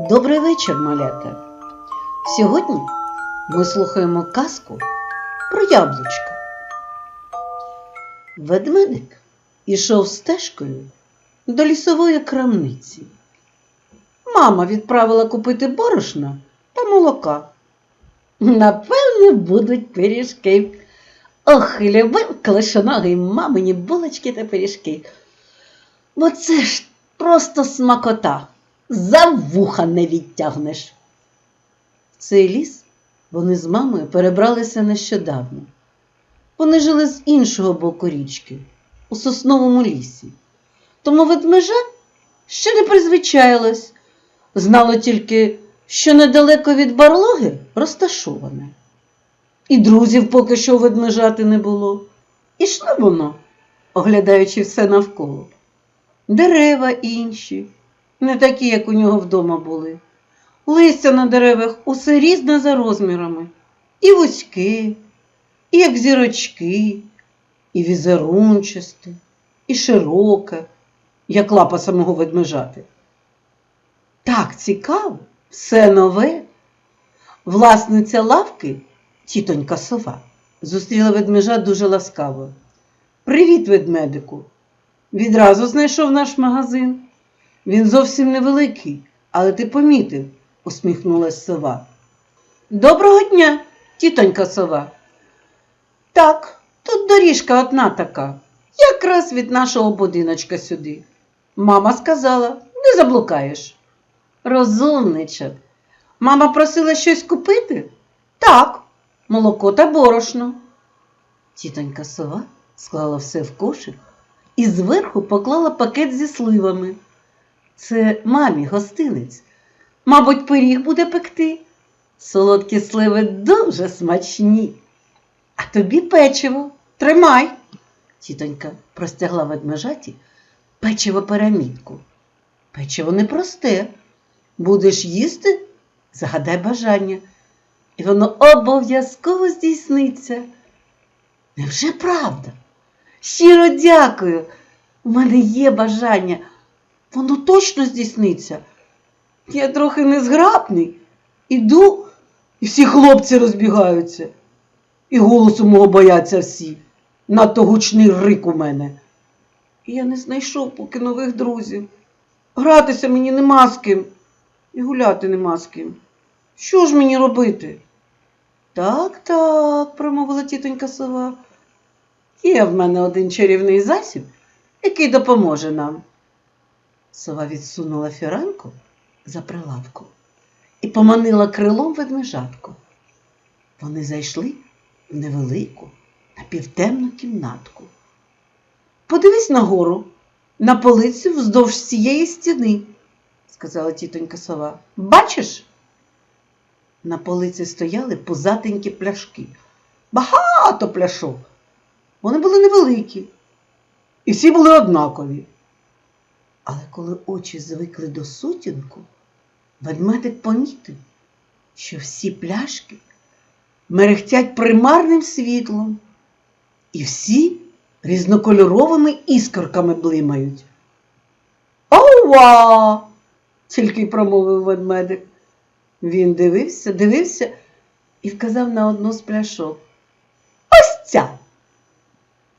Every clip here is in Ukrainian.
Добрий вечір, малята. Сьогодні ми слухаємо казку про яблучка. Ведмедик ішов стежкою до лісової крамниці. Мама відправила купити борошна та молока. Напевне, будуть пиріжки. Ох, любив клишоногий мамині булочки та пиріжки. Бо це ж просто смакота. За вуха не відтягнеш. Цей ліс вони з мамою перебралися нещодавно. Вони жили з іншого боку річки, у сосновому лісі. Тому ведмежа ще не призвичаїлась, знало тільки, що недалеко від барлоги розташоване. І друзів поки що ведмежати не було. Ішло воно, оглядаючи все навколо. Дерева інші, не такі, як у нього вдома були. Листя на деревах усе різне за розмірами. І вузьке, і як зірочки, і візерунчасте, і широке, як лапа самого ведмежати. Так цікаво, все нове. Власниця лавки, тітонька сова, зустріла ведмежа дуже ласкаво. Привіт, ведмедику! Відразу знайшов наш магазин. Він зовсім невеликий, але ти помітив, усміхнулась сова. Доброго дня, тітонька сова. Так, тут доріжка одна така, якраз від нашого будиночка сюди. Мама сказала, не заблукаєш. Розумничок. Мама просила щось купити? Так, молоко та борошно. Тітонька сова склала все в кошик і зверху поклала пакет зі сливами. Це мамі гостинець. Мабуть, пиріг буде пекти. Солодкі сливи дуже смачні. А тобі печиво. Тримай. Тітонька простягла ведмежаті печиво пирамідку. Печиво непросте. Будеш їсти, загадай бажання, і воно обов'язково здійсниться. Невже правда? Щиро дякую. У мене є бажання. Воно точно здійсниться. Я трохи незграбний. Іду, і всі хлопці розбігаються. І голосу мого бояться всі. Надто гучний рик у мене. І я не знайшов поки нових друзів. Гратися мені нема з ким, і гуляти нема з ким. Що ж мені робити? Так, так, промовила тітонька сова. Є в мене один чарівний засіб, який допоможе нам. Сова відсунула фіранку за прилавку і поманила крилом ведмежатку. Вони зайшли в невелику, напівтемну кімнатку. Подивись нагору, на полицю вздовж цієї стіни, сказала тітонька сова. Бачиш? На полиці стояли пузатенькі пляшки. Багато пляшок. Вони були невеликі, і всі були однакові. Але коли очі звикли до сутінку, ведмедик помітив, що всі пляшки мерехтять примарним світлом, і всі різнокольоровими іскорками блимають. Ова! тільки промовив ведмедик. Він дивився, дивився і вказав на одну з пляшок. Ось ця.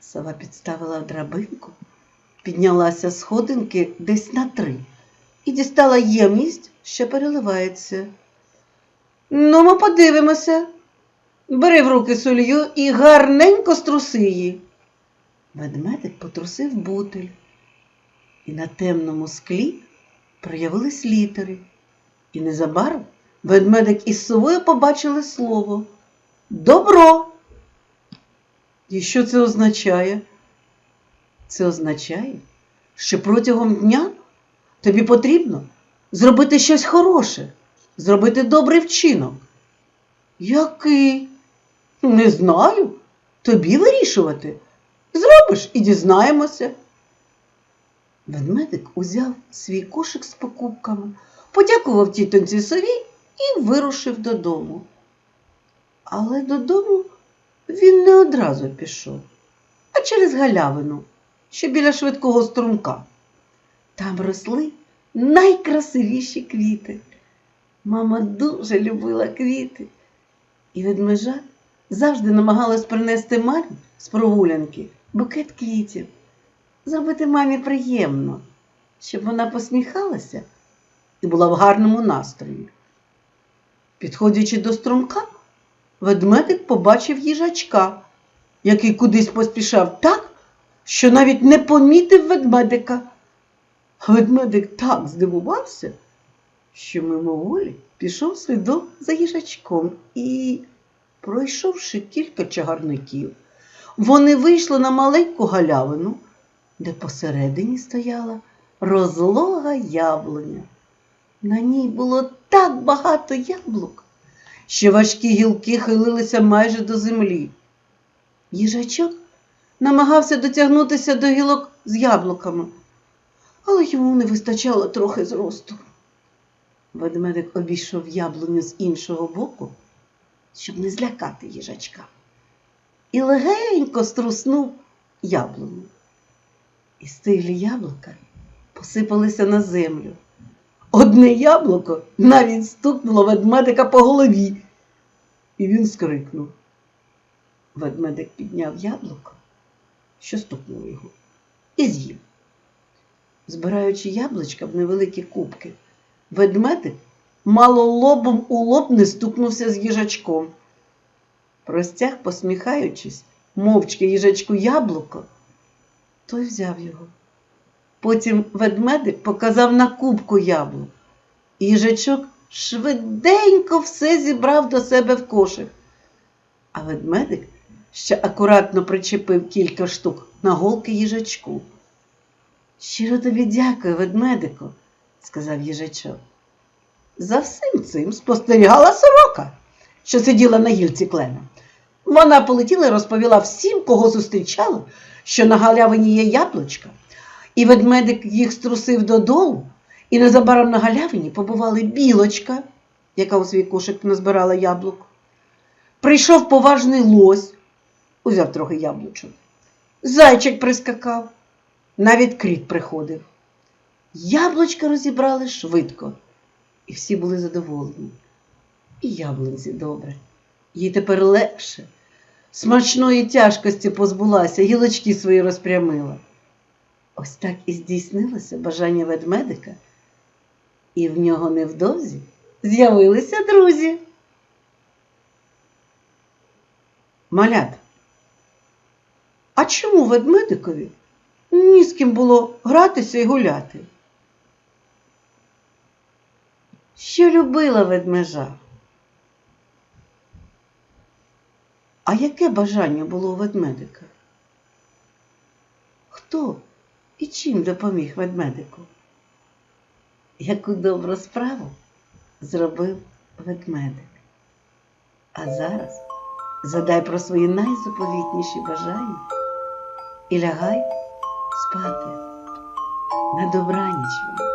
Сова підставила драбинку, піднялася сходинки десь на три і дістала ємність, що переливається. Ну, ми подивимося. Бери в руки солью і гарненько струси її. Ведмедик потрусив бутиль, і на темному склі проявились літери. І незабаром ведмедик із совою побачили слово Добро. І що це означає? Це означає, що протягом дня тобі потрібно зробити щось хороше, зробити добрий вчинок. Який? Не знаю. Тобі вирішувати. Зробиш і дізнаємося. Ведмедик узяв свій кошик з покупками, подякував тітонці сові і вирушив додому. Але додому він не одразу пішов, а через галявину, що біля швидкого струмка. Там росли найкрасивіші квіти. Мама дуже любила квіти, і ведмежа завжди намагалась принести мамі з прогулянки букет квітів, зробити мамі приємно, щоб вона посміхалася і була в гарному настрої. Підходячи до струмка, ведмедик побачив їжачка, який кудись поспішав так, що навіть не помітив ведмедика. Ведмедик так здивувався, що мимоволі пішов слідом за їжачком і, пройшовши кілька чагарників, вони вийшли на маленьку галявину, де посередині стояла розлога яблуня. На ній було так багато яблук, що важкі гілки хилилися майже до землі. Їжачок намагався дотягнутися до гілок з яблуками, але йому не вистачало трохи зросту. Ведмедик обійшов яблуню з іншого боку, щоб не злякати їжачка, і легенько струснув яблуню. І стиглі яблука посипалися на землю. Одне яблуко навіть стукнуло ведмедика по голові, і він скрикнув. Ведмедик підняв яблуко, що стукнуло його, і з'їв. Збираючи яблучка в невеликі кубки, ведмедик мало лобом у лоб не стукнувся з їжачком. Простяг, посміхаючись, мовчки їжачку яблуко, той взяв його. Потім ведмедик показав на кубку яблук. Їжачок швиденько все зібрав до себе в кошик. А ведмедик ще акуратно причепив кілька штук на голки їжачку. Щиро тобі дякую, ведмедику, сказав їжачок. За всім цим спостерігала сорока, що сиділа на гілці клена. Вона полетіла і розповіла всім, кого зустрічала, що на галявині є яблучка, і ведмедик їх струсив додолу, і незабаром на галявині побували білочка, яка у свій кошик назбирала яблук. Прийшов поважний лось, узяв трохи яблучок. Зайчик прискакав, навіть кріт приходив. Яблучка розібрали швидко, і всі були задоволені. І яблунці добре. Їй тепер легше. Смачної тяжкості позбулася, гілочки свої розпрямила. Ось так і здійснилося бажання ведмедика, і в нього невдовзі з'явилися друзі. Малят. А чому ведмедикові ні з ким було гратися і гуляти? Що любила ведмежа? А яке бажання було у ведмедика? Хто і чим допоміг ведмедику? Яку добру справу зробив ведмедик? А зараз задай про свої найзаповітніші бажання і лягай спати на добраніч вам.